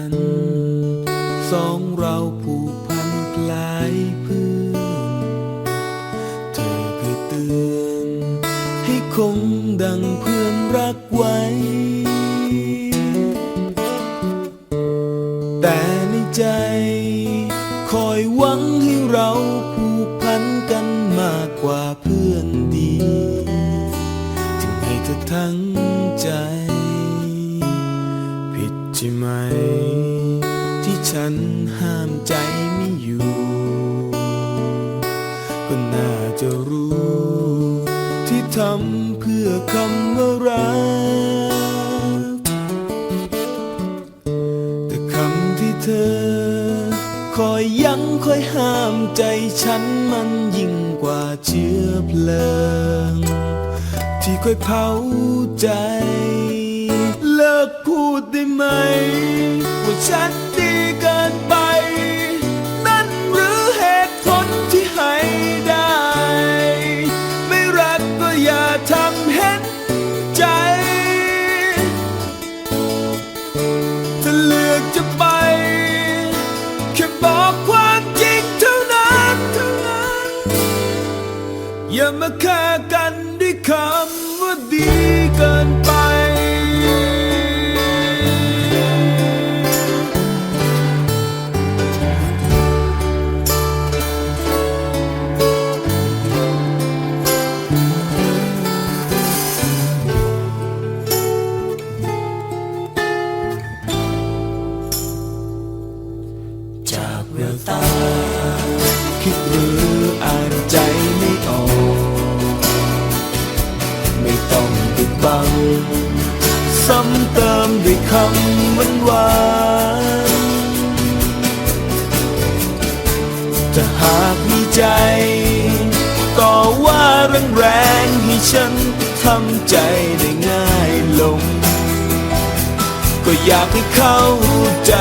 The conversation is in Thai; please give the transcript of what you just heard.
ั้น สองเราผูกพันกลายเพื่อนเธอเคยเตือนให้คงดังเพื่อนรักไว้ แต่ในใจ คอยหวังให้เราผูกพันกันมากกว่าเพื่อนดี ถึงให้เธอทั้งใจ ฉันห้ามใจไม่อยู่ ก็น่าจะรู้ ที่ทำเพื่อคำว่ารัก แต่คำที่เธอ คอยยั้งคอยห้ามใจฉันมันยิ่งกว่าเชื้อเพลิง ที่คอยเผาใจ เลิกพูดได้ไหม ว่าฉัน เกินไป นั่นหรือเหตุผลที่ให้ได้ ไม่รักก็อย่าทำเห็นใจ ถ้าเลือกจะไป แค่บอกความจริงเท่านั้นเท่านั้น อย่ามาฆ่ากันด้วยคำ ซ้ำเติมด้วยคำหวานหวานจะหากมีใจ ก็ว่าแรงแรงให้ฉันทำใจได้ง่ายลง ก็อยากให้เข้าใจ